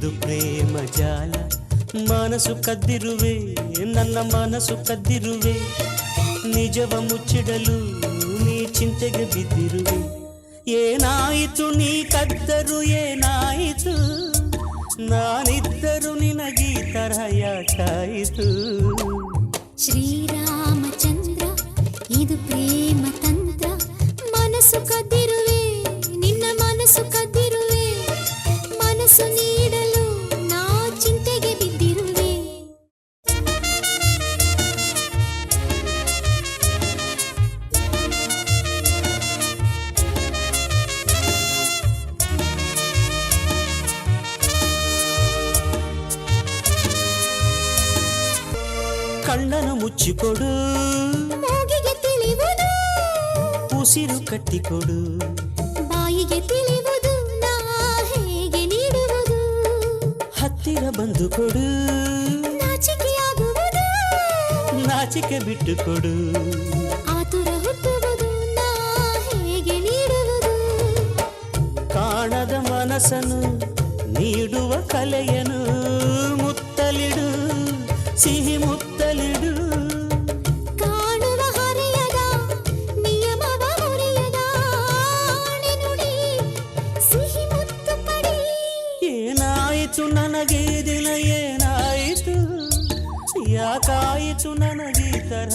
ಜಾಲ ಮನಸ್ಸು ಕದ್ದಿರುವೆ ನನ್ನ ಮನಸ್ಸು ಕದ್ದಿರುವೆ ನಿಜವ ಮುಚ್ಚಿಡಲು ನೀ ಚಿಂತೆಗೆ ಬಿದ್ದಿರುವೆ ಏನಾಯಿತು ನೀ ಕದ್ದರು ಏನಾಯಿತು ನಾನಿದ್ದರು ನಿನಗೀ ತರಹ ಯಾಕಾಯಿತು ಶ್ರೀರಾಮಚಂದ್ರ ಕಣ್ಣನು ಮುಚ್ಚಿಕೊಡು. ಮೂಗಿಗೆ ತಿಳಿಯುವುದು ಉಸಿರು ಕಟ್ಟಿಕೊಡು. ಬಾಯಿಗೆ ತಿಳಿಯುವುದು ನಾ ಹೇಗೆ ನೀಡುವುದು. ಹತ್ತಿರ ಬಂದು ಕೊಡು. ನಾಚಿಕೆಯಾಗುವುದು. ನಾಚಿಕೆ ಬಿಟ್ಟು ಕೊಡು ಆತುರ ಹುಟ್ಟುವುದು. ನಾ ಹೇಗೆ ನೀಡುವುದು. ಕಾಣದ ಮನಸ್ಸನ್ನು ನೀಡುವ ಕಲೆಯನು ಸಿಹಿ ಮುತ್ತಲಿಡು ಕಾಣುವ ಹರೆಯದ ನಿಯಮವ ಮುರಿಯದ ಆಣೆ ನುಡಿ ಸಿಹಿ ಮುತ್ತು ಪಡಿ ಏನಾಯಿತು ನನಗೆ ಈ ದಿನ ಏನಾಯಿತು ಯಾಕಾಯಿತು ನನಗೆ ಈ ಥರ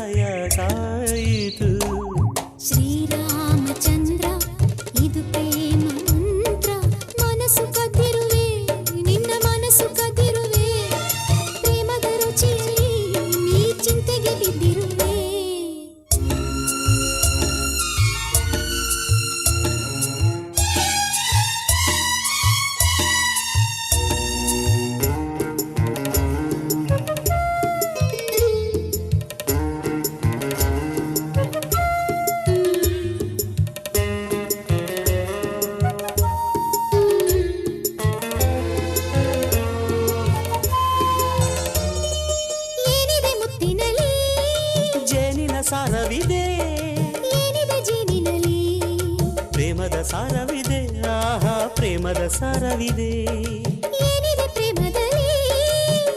ಪ್ರೇಮದ ಸಾರವಿದೆ. ಆಹಾ ಪ್ರೇಮದ ಸಾರವಿದೆ.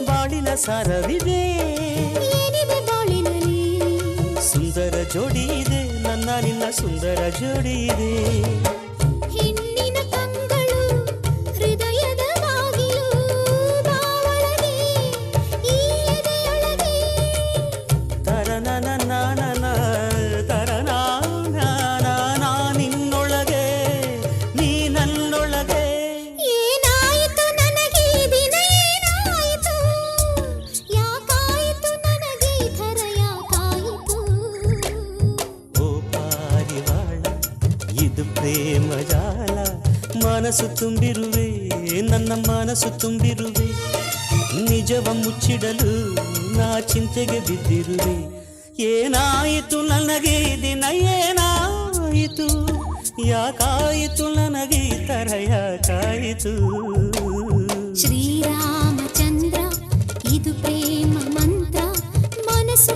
ಬಾಳಿನ ಸಾರವಿದೆ. ಸುಂದರ ಜೋಡಿ ಇದೆ ನನ್ನ ನಿನ್ನ ಸುಂದರ ಜೋಡಿ ಇದೆ. ಮನಸ್ಸು ತುಂಬಿರುವೆ ನನ್ನ ಮನಸ್ಸು ತುಂಬಿರುವೆ ನಿಜವ ಮುಚ್ಚಿಡಲು ನಾ ಚಿಂತೆಗೆ ಬಿದ್ದಿರುವೆ ಏನಾಯಿತು ನನಗೆ ಈ ದಿನ ಏನಾಯಿತು ಯಾಕಾಯಿತು ನನಗೆ ಈ ಥರ ಯಾಕಾಯಿತು ಶ್ರೀರಾಮಚಂದ್ರ ಇದು ಪ್ರೇಮ ಮಂತ್ರ ಮನಸ್ಸು